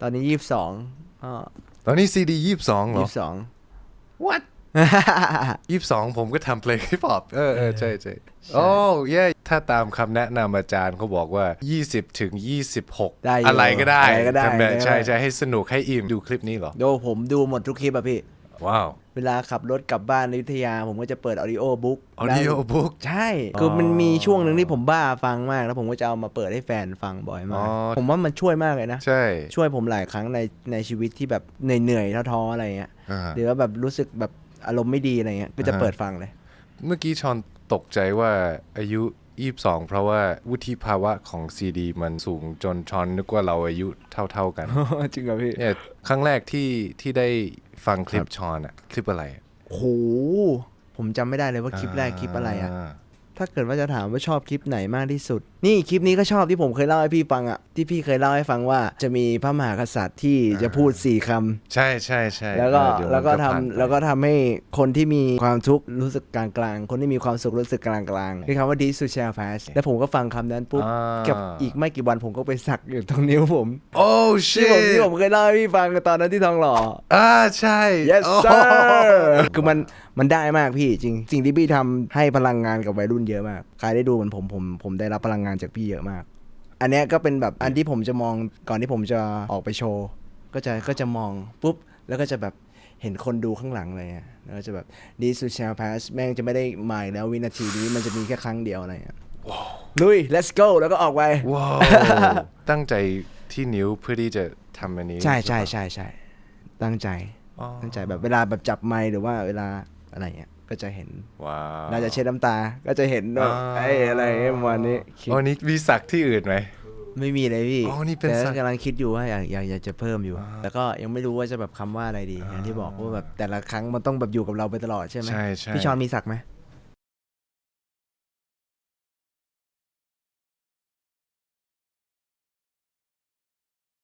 ตอนนี้ยี่สิบสองอ๋อตอนนี้ซีดียี่สิบสองเหรยี่อสิบสอง what ยี่สิบสองผมก็ทำเพลงฮิปฮอปเออเออใช่ใช่โอ้เย่ถ้าตามคำแนะนำอาจารย์เขาบอกว่า 20 ถึง 26ได้อยู่อะไรก็ได้อะไรก็ได้ทำแบบอะไรก็ได้ ใช่ใช่ให้สนุกให้อิ่มดูคลิปนี้เหรอ โดผมดูหมดทุกคลิปอะพี่ ว้าว เวลาขับรถกลับบ้านในอยุธยา ผมก็จะเปิดออดิโอบุ๊ก audio book ใช่ คือมันมีช่วงหนึ่งที่ผมบ้าฟังมาก แล้วผมก็จะเอามาเปิดให้แฟนฟังบ่อยมาอ๋ก อ ผมว่ามันช่วยมากเลยนะ ใช่ช่วยผมหลายครั้งในในชีวิตที่แบบเหนื่อยๆท้อๆอะไรเงี้ย อ่า หรือว่าแบบรู้สึกแบบอารมณ์ไม่ดีอะไรเงี้ย ก็จะอ่าฮะเปิดฟังเลย เมื่อกี้ชอนตกใจว่าอายุ 22 เพราะว่าวุฒิภาวะของซีดีมันสูงจนชอนนึกว่าเราอายุเท่าๆกัน จริงเหรอพี่ เนี่ยครั้งแรกที่ที่ได้ ฟังคลิปชอนอะคลิปอะไรโหผมจำไม่ได้เลยว่าคลิปแรกคลิปอะไรอะา ถ้าเกิดว่าจะถามว่าชอบคลิปไหนมากที่สุด นี่คลิปนี้ก็ชอบที่ผมเคยเล่าให้พี่ฟังอะที่พี่เคยเล่าให้ฟังว่าจะมีพระมหากษัตริย์ที่จะพูดสี่คำใช่ใช่ใช่แล้วก็เออเดี๋ยแล้วก็มันทำผ่านไปแล้วก็ทำให้คนที่มีความทุกข์รู้สึกกลางๆ คนที่มีความสุขรู้สึกกลางๆคือคำว่า this to share fast แล้วผมก็ฟังคำนั้นปุ๊บอ่า กับอีกไม่กี่วันผมก็ไปสักอยู่ตรงนิ้วผมโอ้ที่ผม shit ที่ผมเคยเล่าให้พี่ฟังตอนนั้นที่ทองหล่อ อ่าใช่ yes โอ้ sir คือมันมันได้มากพี่จริง สิ่งที่พี่ทำให้พลังงานกับวัยรุ่นเยอะมาก ใครได้ดูเหมือนผมผมผมได้รับพลังงานจากพี่เยอะมาก อันเนี้ยก็เป็นแบบอันที่ผมจะมองก่อนที่ผมจะออกไปโชว์ ก็จะก็จะมองปุ๊บแล้วก็จะแบบเห็นคนดูข้างหลังเลยอะแล้วก็จะแบบ this to shall pass แม่งจะไม่ได้มาอีกแล้ววินาทีนี้มันจะมีแค่ครั้งเดียวอะไรอย่างเงี้ยลุย let's go แล้วก็ออกไป ว้าว ตั้งใจที่นิ้วเพื่อที่จะทำอันนี้ใช่ใช่ใช่ใช่ตั้งใจ อ๋อตั้งใจแบบเวลาแบบจับไมค์หรือว่าเวลาอะไรเงี้ย ก็จะเห็นว้าวน่าจะเช็ดน้ำตา ก็จะเห็นว่าอ่าไอ้อะไรประมาณนี้คิดอ๋อนี่มีสักที่อื่นไหม ไม่มีเลยพี่อ๋อนี่เป็นแต่สัก กำลังคิดอยู่ว่าอยากอยากอยากจะเพิ่มอยู่อ่าแต่ก็ยังไม่รู้ว่าจะแบบคำว่าอะไรดีอย่างที่บอกว่าแบบแต่ละครั้งมันต้องแบบอยู่กับเราไปตลอดใช่ไหมใช่ใช่ พี่ชอนมีสักไหม